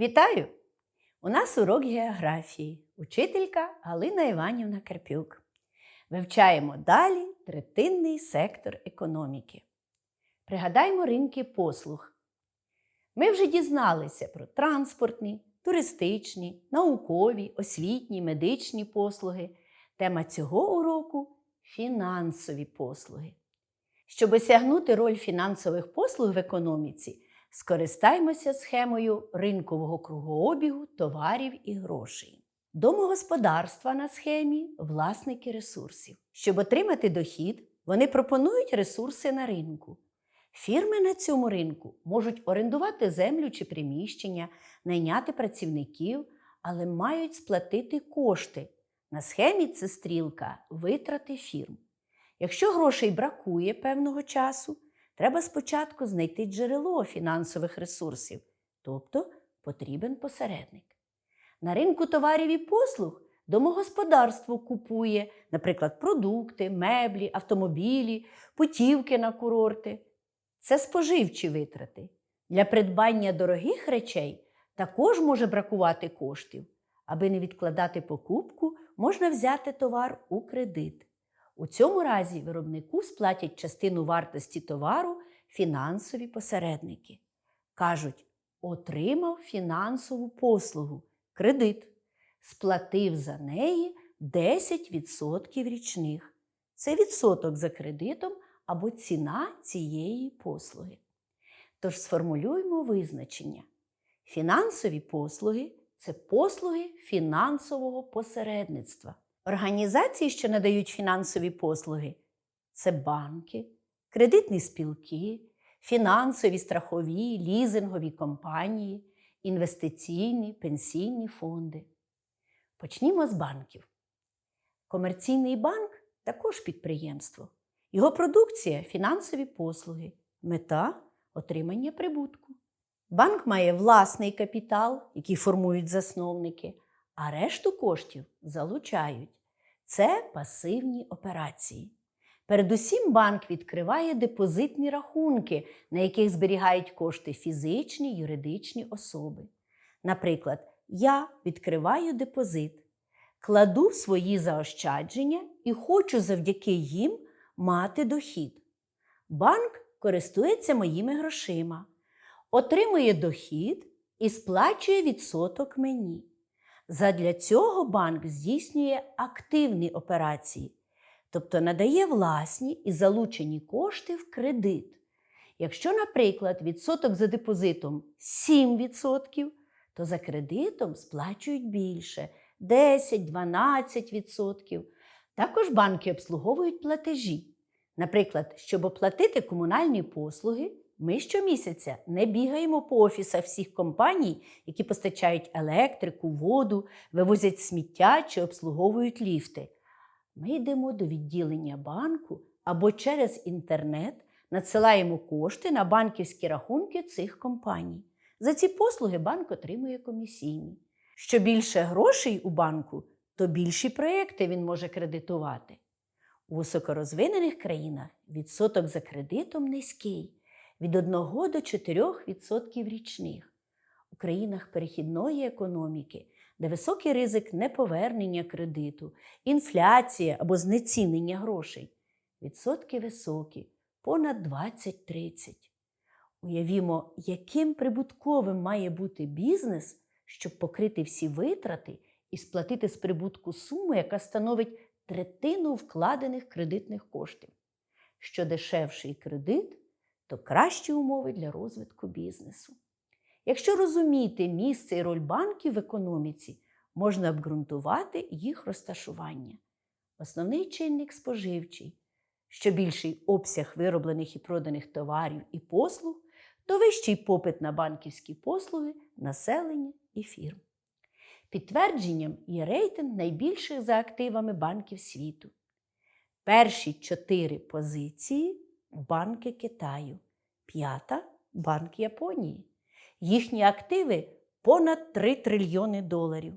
Вітаю! У нас урок географії, учителька Галина Іванівна Карпюк. Вивчаємо далі третинний сектор економіки. Пригадаймо ринки послуг. Ми вже дізналися про транспортні, туристичні, наукові, освітні, медичні послуги. Тема цього уроку фінансові послуги. Щоб осягнути роль фінансових послуг в економіці, скористаймося схемою ринкового кругообігу товарів і грошей. Домогосподарства на схемі власники ресурсів. Щоб отримати дохід, вони пропонують ресурси на ринку. Фірми на цьому ринку можуть орендувати землю чи приміщення, найняти працівників, але мають сплатити кошти. На схемі це стрілка витрати фірм. Якщо грошей бракує певного часу, треба спочатку знайти джерело фінансових ресурсів, тобто потрібен посередник. На ринку товарів і послуг домогосподарство купує, наприклад, продукти, меблі, автомобілі, путівки на курорти. Це споживчі витрати. Для придбання дорогих речей також може бракувати коштів. Аби не відкладати покупку, можна взяти товар у кредит. У цьому разі виробнику сплатять частину вартості товару фінансові посередники. Кажуть, отримав фінансову послугу, кредит, сплатив за неї 10% річних. Це відсоток за кредитом або ціна цієї послуги. Тож сформулюємо визначення. Фінансові послуги це послуги фінансового посередництва. Організації, що надають фінансові послуги, це банки, кредитні спілки, фінансові страхові, лізингові компанії, інвестиційні, пенсійні фонди. Почнімо з банків. Комерційний банк також підприємство. Його продукція фінансові послуги, мета отримання прибутку. Банк має власний капітал, який формують засновники, а решту коштів залучають. Це пасивні операції. Передусім, банк відкриває депозитні рахунки, на яких зберігають кошти фізичні юридичні особи. Наприклад, я відкриваю депозит, кладу свої заощадження і хочу завдяки їм мати дохід. Банк користується моїми грошима, отримує дохід і сплачує відсоток мені. Задля цього банк здійснює активні операції, тобто надає власні і залучені кошти в кредит. Якщо, наприклад, відсоток за депозитом 7%, то за кредитом сплачують більше 10-12%. Також банки обслуговують платежі. Наприклад, щоб оплатити комунальні послуги, ми щомісяця не бігаємо по офісах всіх компаній, які постачають електрику, воду, вивозять сміття чи обслуговують ліфти. Ми йдемо до відділення банку або через інтернет надсилаємо кошти на банківські рахунки цих компаній. За ці послуги банк отримує комісійні. Що більше грошей у банку, то більші проекти він може кредитувати. У високорозвинених країнах відсоток за кредитом низький від 1 до 4% річних. У країнах перехідної економіки, де високий ризик неповернення кредиту, інфляція або знецінення грошей, відсотки високі, понад 20-30. Уявімо, яким прибутковим має бути бізнес, щоб покрити всі витрати і сплатити з прибутку суму, яка становить третину вкладених кредитних коштів. Що дешевший кредит, то кращі умови для розвитку бізнесу. Якщо розуміти місце і роль банків в економіці, можна обґрунтувати їх розташування. Основний чинник споживчий. Що більший обсяг вироблених і проданих товарів і послуг, то вищий попит на банківські послуги, населення і фірм. Підтвердженням є рейтинг найбільших за активами банків світу. Перші чотири позиції банки Китаю, п'ята банк Японії. Їхні активи понад 3 трильйони доларів.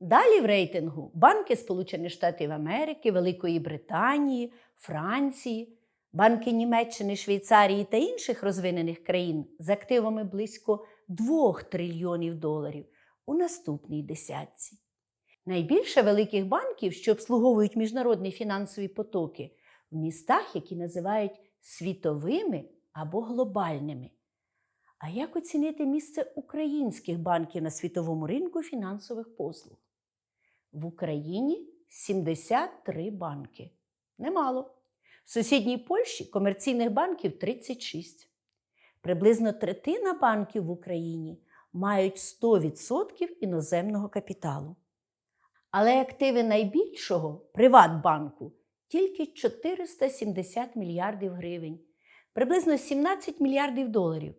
Далі в рейтингу банки Сполучених Штатів Америки, Великої Британії, Франції, банки Німеччини, Швейцарії та інших розвинених країн з активами близько 2 трильйонів доларів у наступній десятці. Найбільше великих банків, що обслуговують міжнародні фінансові потоки, в містах, які називають світовими або глобальними. А як оцінити місце українських банків на світовому ринку фінансових послуг? В Україні 73 банки. Немало. В сусідній Польщі комерційних банків 36. Приблизно третина банків в Україні мають 100% іноземного капіталу. Але активи найбільшого Приватбанку тільки 470 мільярдів гривень, приблизно 17 мільярдів доларів.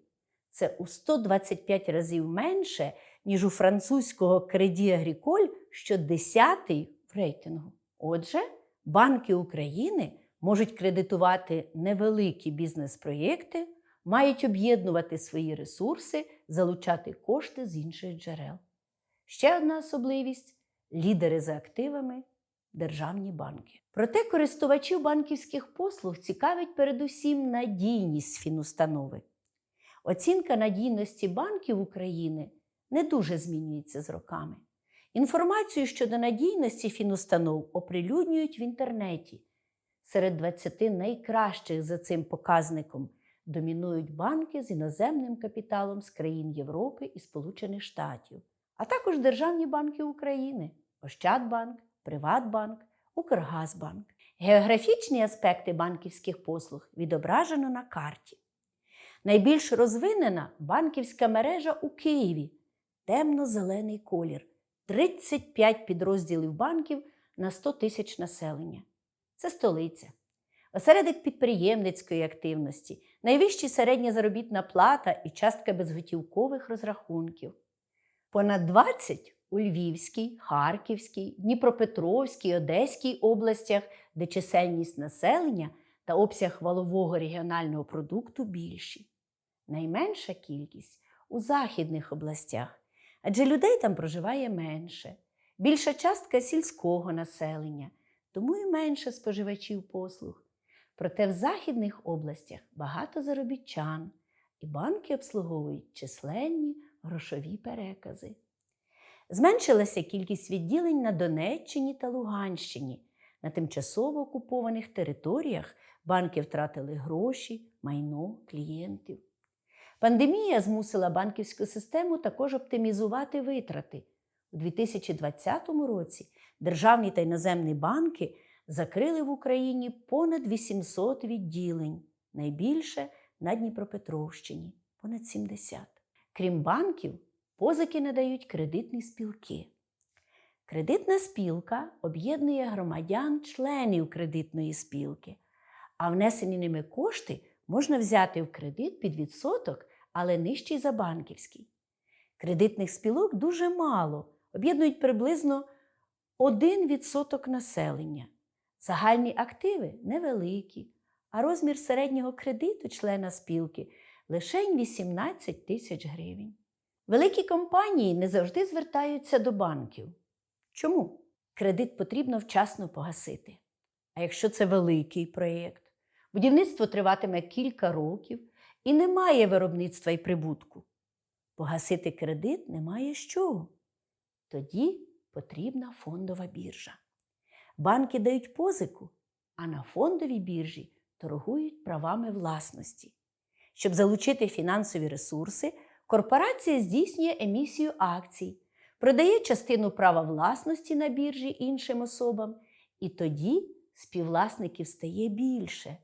Це у 125 разів менше, ніж у французького Credit Agricole, що 10-й в рейтингу. Отже, банки України можуть кредитувати невеликі бізнес-проєкти, мають об'єднувати свої ресурси, залучати кошти з інших джерел. Ще одна особливість лідери за активами державні банки. Проте користувачів банківських послуг цікавить передусім надійність фінустанови. Оцінка надійності банків України не дуже змінюється з роками. Інформацію щодо надійності фінустанов оприлюднюють в інтернеті. Серед 20 найкращих за цим показником домінують банки з іноземним капіталом з країн Європи і Сполучених Штатів, а також державні банки України Ощадбанк, Приватбанк, Укргазбанк. Географічні аспекти банківських послуг відображено на карті. Найбільш розвинена банківська мережа у Києві темно-зелений колір, 35 підрозділів банків на 100 тисяч населення. Це столиця. Осередок підприємницької активності, найвища середня заробітна плата і частка безготівкових розрахунків. Понад 20 у Львівській, Харківській, Дніпропетровській, Одеській областях, де чисельність населення та обсяг валового регіонального продукту більші. Найменша кількість у західних областях, адже людей там проживає менше, більша частка сільського населення, тому і менше споживачів послуг. Проте в західних областях багато заробітчан, і банки обслуговують численні грошові перекази. Зменшилася кількість відділень на Донеччині та Луганщині. На тимчасово окупованих територіях банки втратили гроші, майно, клієнтів. Пандемія змусила банківську систему також оптимізувати витрати. У 2020 році державні та іноземні банки закрили в Україні понад 800 відділень, найбільше на Дніпропетровщині понад 70. Крім банків, позики надають кредитні спілки. Кредитна спілка об'єднує громадян членів кредитної спілки, а внесені ними кошти можна взяти в кредит під відсоток, але нижчий за банківський. Кредитних спілок дуже мало, об'єднують приблизно 1% населення. Загальні активи невеликі, а розмір середнього кредиту члена спілки лише 18 тисяч гривень. Великі компанії не завжди звертаються до банків. Чому? Кредит потрібно вчасно погасити. А якщо це великий проєкт, будівництво триватиме кілька років і немає виробництва і прибутку. Погасити кредит немає з чого. Тоді потрібна фондова біржа. Банки дають позику, а на фондовій біржі торгують правами власності. Щоб залучити фінансові ресурси, корпорація здійснює емісію акцій, продає частину права власності на біржі іншим особам, і тоді співвласників стає більше.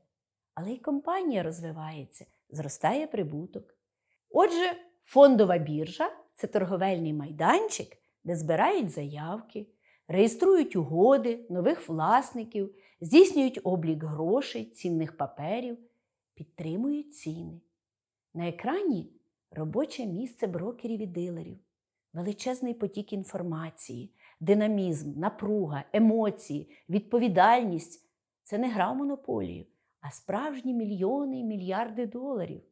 Але й компанія розвивається, зростає прибуток. Отже, фондова біржа це торговельний майданчик, де збирають заявки, реєструють угоди, нових власників, здійснюють облік грошей, цінних паперів, підтримують ціни. На екрані робоче місце брокерів і дилерів, величезний потік інформації, динамізм, напруга, емоції, відповідальність це не гра в монополію, а справжні мільйони і мільярди доларів.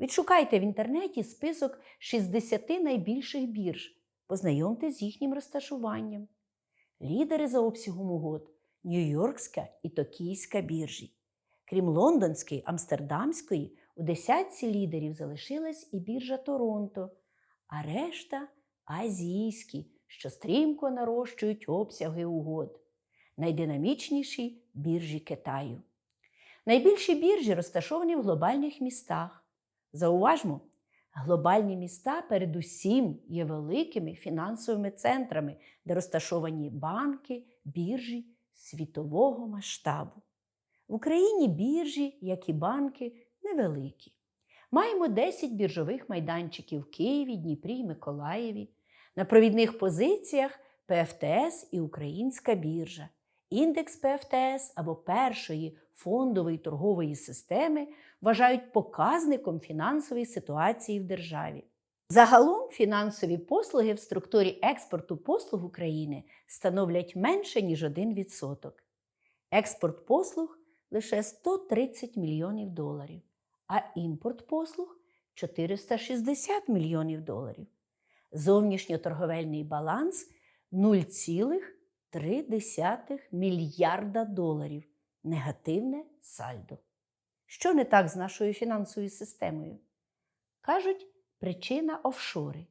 Відшукайте в інтернеті список 60 найбільших бірж, познайомтесь з їхнім розташуванням. Лідери за обсягом угод Нью-Йоркська і Токійська біржі. Крім лондонської, амстердамської, у десятці лідерів залишилась і біржа Торонто, а решта азійські, що стрімко нарощують обсяги угод. Найдинамічніші біржі Китаю. Найбільші біржі розташовані в глобальних містах. Зауважмо, глобальні міста передусім є великими фінансовими центрами, де розташовані банки, біржі світового масштабу. В Україні біржі, як і банки, невеликі. Маємо 10 біржових майданчиків в Києві, Дніпрі Миколаєві. На провідних позиціях ПФТС і Українська біржа. Індекс ПФТС або першої фондової торгової системи вважають показником фінансової ситуації в державі. Загалом фінансові послуги в структурі експорту послуг України становлять менше, ніж 1%. Експорт послуг лише 130 мільйонів доларів, а імпорт послуг 460 мільйонів доларів. Зовнішньоторговельний баланс 0,3 мільярда доларів. Негативне сальдо. Що не так з нашою фінансовою системою? Кажуть, причина офшори.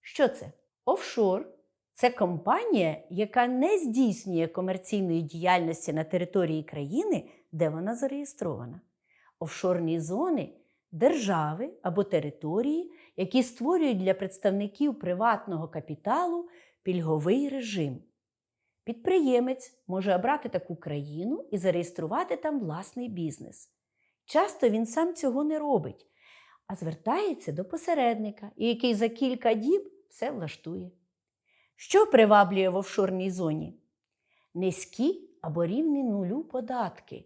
Що це? Офшор це компанія, яка не здійснює комерційної діяльності на території країни, де вона зареєстрована. Офшорні зони держави або території, які створюють для представників приватного капіталу пільговий режим. Підприємець може обрати таку країну і зареєструвати там власний бізнес. Часто він сам цього не робить, а звертається до посередника, який за кілька діб все влаштує. Що приваблює в офшорній зоні? Низькі або рівні нулю податки,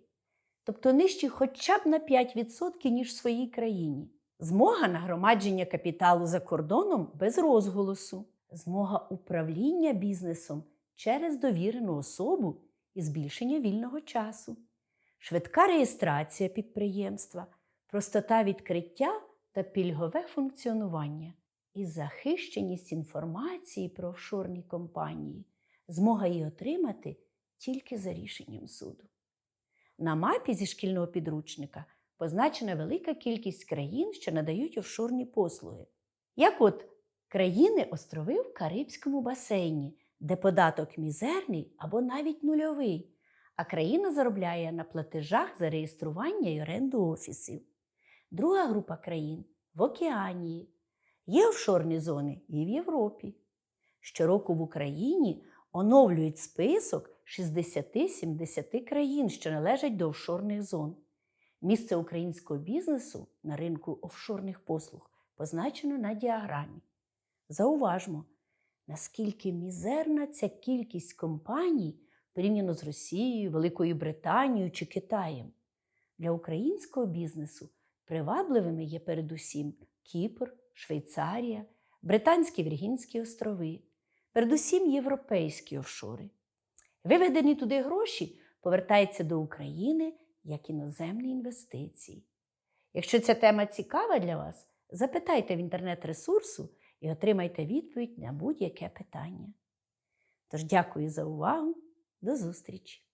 тобто нижчі хоча б на 5%, ніж в своїй країні. Змога нагромадження капіталу за кордоном без розголосу, змога управління бізнесом через довірену особу і збільшення вільного часу, швидка реєстрація підприємства, простота відкриття та пільгове функціонування і захищеність інформації про офшорні компанії, змога її отримати тільки за рішенням суду. На мапі зі шкільного підручника позначена велика кількість країн, що надають офшорні послуги. Як от країни-острови в Карибському басейні, де податок мізерний або навіть нульовий, а країна заробляє на платежах за реєстрування і оренду офісів. Друга група країн в Океанії. Є офшорні зони і в Європі. Щороку в Україні оновлюють список 60-70 країн, що належать до офшорних зон. Місце українського бізнесу на ринку офшорних послуг позначено на діаграмі. Зауважмо, наскільки мізерна ця кількість компаній порівняно з Росією, Великою Британією чи Китаєм. Для українського бізнесу привабливими є передусім Кіпр, Швейцарія, Британські Віргінські острови, передусім європейські офшори. Виведені туди гроші повертаються до України як іноземні інвестиції. Якщо ця тема цікава для вас, запитайте в інтернет-ресурсу і отримайте відповідь на будь-яке питання. Тож дякую за увагу, до зустрічі!